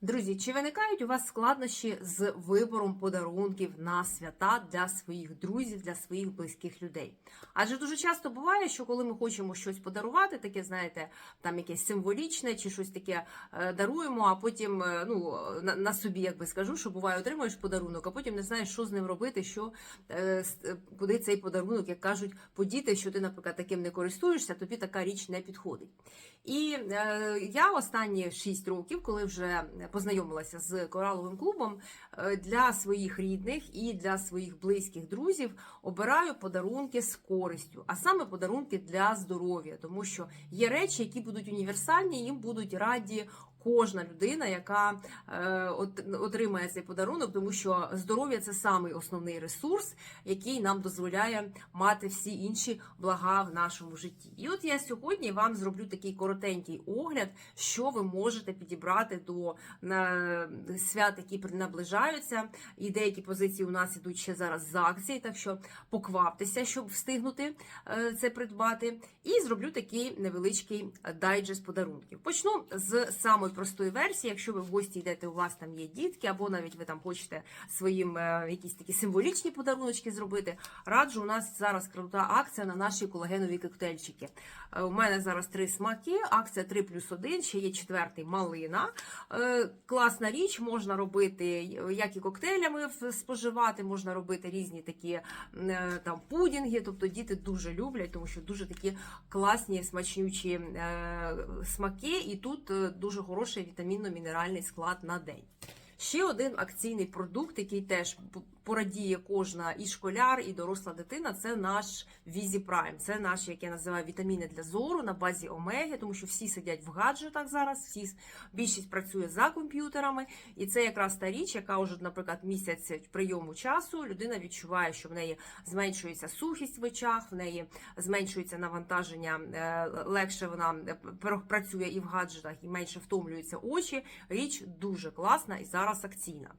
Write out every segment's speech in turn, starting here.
Друзі, чи виникають у вас складнощі з вибором подарунків на свята для своїх друзів, для своїх близьких людей? Адже дуже часто буває, що коли ми хочемо щось подарувати, таке, знаєте, там якесь символічне чи щось таке е, даруємо, а потім е, ну, на, на собі, як би скажу, що буває, отримуєш подарунок, а потім не знаєш, що з ним робити, що е, куди цей подарунок, як кажуть, подіти, що ти, наприклад, таким не користуєшся, тобі така річ не підходить. І е, я останні 6 років, коли вже познайомилася з кораловим клубом, е, для своїх рідних і для своїх близьких друзів обираю подарунки з користю, а саме подарунки для здоров'я, тому що є речі, які будуть універсальні, їм будуть раді. Кожна людина, яка е, отримає цей подарунок, тому що здоров'я це самий основний ресурс, який нам дозволяє мати всі інші блага в нашому житті. І от я сьогодні вам зроблю такий коротенький огляд, що ви можете підібрати до свят, які наближаються. І деякі позиції у нас ідуть ще зараз з акції, так що покваптеся, щоб встигнути е, це придбати. І зроблю такий невеличкий дайджест подарунків. Почну з самої простої версії. Якщо ви в гості йдете, у вас там є дітки, або навіть ви там хочете своїм е, якісь такі символічні подаруночки зробити. Раджу, у нас зараз крута акція на наші колагенові коктейльчики. Е, У мене зараз три смаки, акція 3 плюс 1, ще є четвертий малина. Е, Класна річ, можна робити як і коктейлями споживати, можна робити різні такі там пудінги. Тобто діти дуже люблять, тому що дуже такі класні, смачнючі смаки, і тут дуже хороший вітамінно-мінеральний склад на день. Ще один акційний продукт, який теж порадіє кожна і школяр, і доросла дитина. Це наш Візі Прайм. Це наші, як я називаю, вітаміни для зору на базі омеги, тому що всі сидять в гаджетах зараз, всі більшість працює за комп'ютерами, і це якраз та річ, яка вже, наприклад, місяць прийому часу людина відчуває, що в неї зменшується сухість в очах, в неї зменшується навантаження, е, легше вона е, працює і в гаджетах, і менше втомлюються очі. Річ дуже класна і зараз акційна.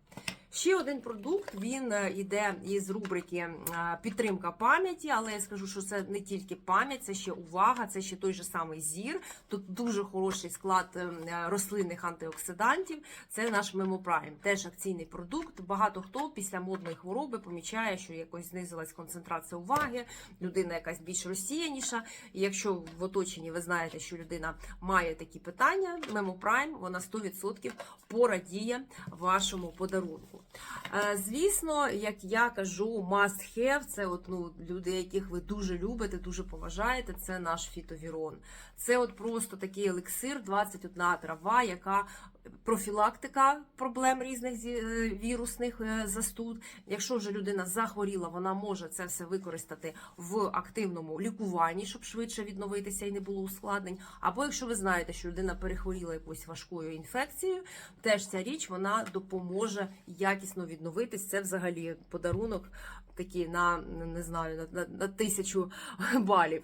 Ще один продукт він е, іде із рубрики е, підтримка пам'яті, але я скажу, що це не тільки пам'ять, це ще увага, це ще той же самий зір. Тут дуже хороший склад е, рослинних антиоксидантів. Це наш Мемопрайм, теж акційний продукт. Багато хто після модної хвороби помічає, що якось знизилась концентрація уваги, людина якась більш розсіяніша. І якщо в оточенні ви знаєте, що людина має такі питання, Мемопрайм вона 100% порадіє вашому подарунку. Е, Звісно, як я кажу, must have, це от, ну, люди, яких ви дуже любите, дуже поважаєте, це наш фітовірон. Це от просто такий елексир, 21 трава, яка профілактика проблем різних е, вірусних е, застуд. Якщо вже людина захворіла, вона може це все використати в активному лікуванні, щоб швидше відновитися і не було ускладнень. Або якщо ви знаєте, що людина перехворіла якоюсь важкою інфекцією, теж ця річ вона допоможе якісно відновитись. Це взагалі подарунок такий на не знаю на, на, на тисячу балів.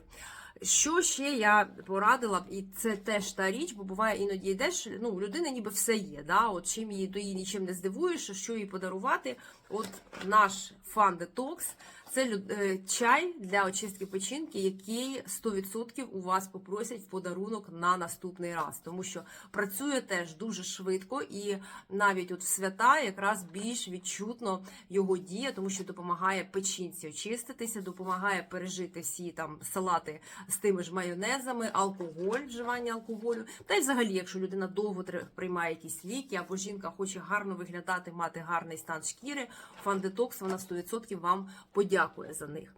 Що ще я порадила б, і це теж та річ, бо буває іноді йдеш, ну, у людини ніби все є. Да? От чим її то її нічим не здивуєш, що їй подарувати. От наш фан детокс це е, чай для очистки печінки, який 100% у вас попросять в подарунок на наступний раз, тому що працює теж дуже швидко і навіть от в свята якраз більш відчутно його дія, тому що допомагає печінці очиститися, допомагає пережити всі там салати з тими ж майонезами, алкоголь, вживання алкоголю. Та й взагалі, якщо людина довго приймає якісь ліки, або жінка хоче гарно виглядати, мати гарний стан шкіри, фандетокс вона 100% вам подякує за них.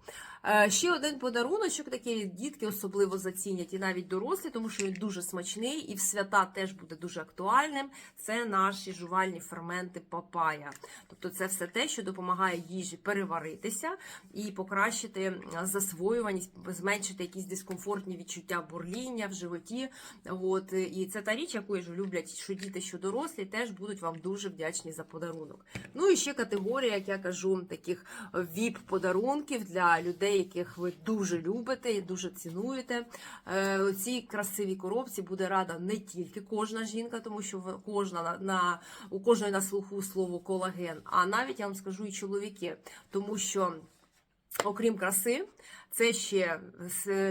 Е, Ще один подаруночок, такий дітки особливо зацінять, і навіть дорослі, тому що він дуже смачний і в свята теж буде дуже актуальним. Це наші жувальні ферменти папая. Тобто це все те, що допомагає їжі переваритися і покращити е, засвоюваність, зменшити якісь дискомфортні відчуття бурління в животі. От і це та річ, яку ж люблять що діти, що дорослі, теж будуть вам дуже вдячні за подарунок. Ну і ще категорія, як я кажу, таких віп подарунків для людей, яких ви дуже любите і дуже цінуєте. Е, У цій красивій коробці буде рада не тільки кожна жінка, тому що кожна на, на у кожної на слуху слово колаген, а навіть я вам скажу і чоловіки, тому що. Окрім краси, Це ще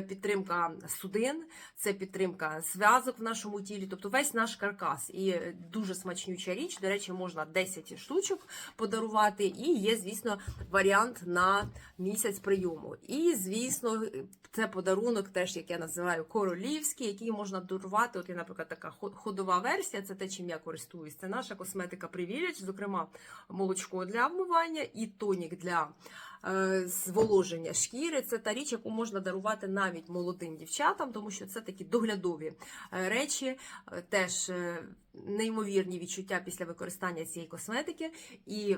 підтримка судин, це підтримка зв'язок в нашому тілі, тобто весь наш каркас. І дуже смачнюча річ. До речі, можна 10 штучок подарувати. І є, звісно, варіант на місяць прийому. І, звісно, це подарунок, теж як я називаю королівський, який можна дарувати. От є, наприклад, така хо- ходова версія. Це те, чим я користуюсь. Це наша косметика Привіліч, зокрема, молочко для вмивання і тонік для е, зволоження шкіри. Це та річ, яку можна дарувати навіть молодим дівчатам, тому що це такі доглядові е, речі, е, теж е, неймовірні відчуття після використання цієї косметики. І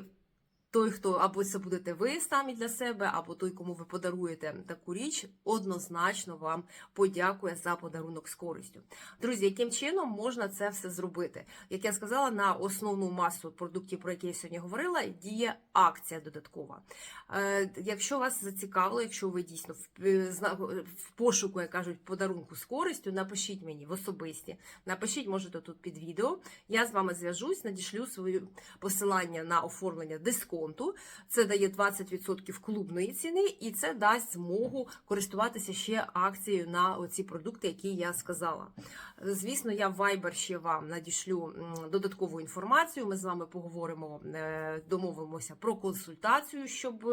той, хто або це будете ви самі для себе, або той, кому ви подаруєте таку річ, однозначно вам подякує за подарунок з користю. Друзі, яким чином можна це все зробити? Як я сказала, на основну масу продуктів, про які я сьогодні говорила, діє акція додаткова. Е, Якщо вас зацікавило, якщо ви дійсно в, е, в пошуку, як кажуть, подарунку з користю, напишіть мені в особисті. Напишіть, можете тут під відео. Я з вами зв'яжусь, надішлю своє посилання на оформлення дисконту. Це дає 20% клубної ціни, і це дасть змогу користуватися ще акцією на оці продукти, які я сказала. Звісно, я в Viber ще вам надішлю додаткову інформацію. Ми з вами поговоримо, е, домовимося про консультацію, щоб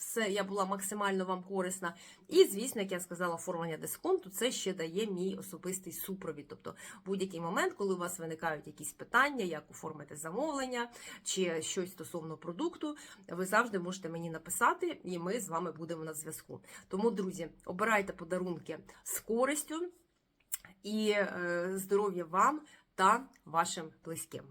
все я була максимально вам корисна. І, звісно, як я сказала, оформлення дисконту це ще дає мій особистий супровід. Тобто, будь-який момент, коли у вас виникають якісь питання, як оформити замовлення чи щось стосовно продукту, ви завжди можете мені написати, і ми з вами будемо на зв'язку. Тому, друзі, обирайте подарунки з користю і е, здоров'я вам та вашим близьким.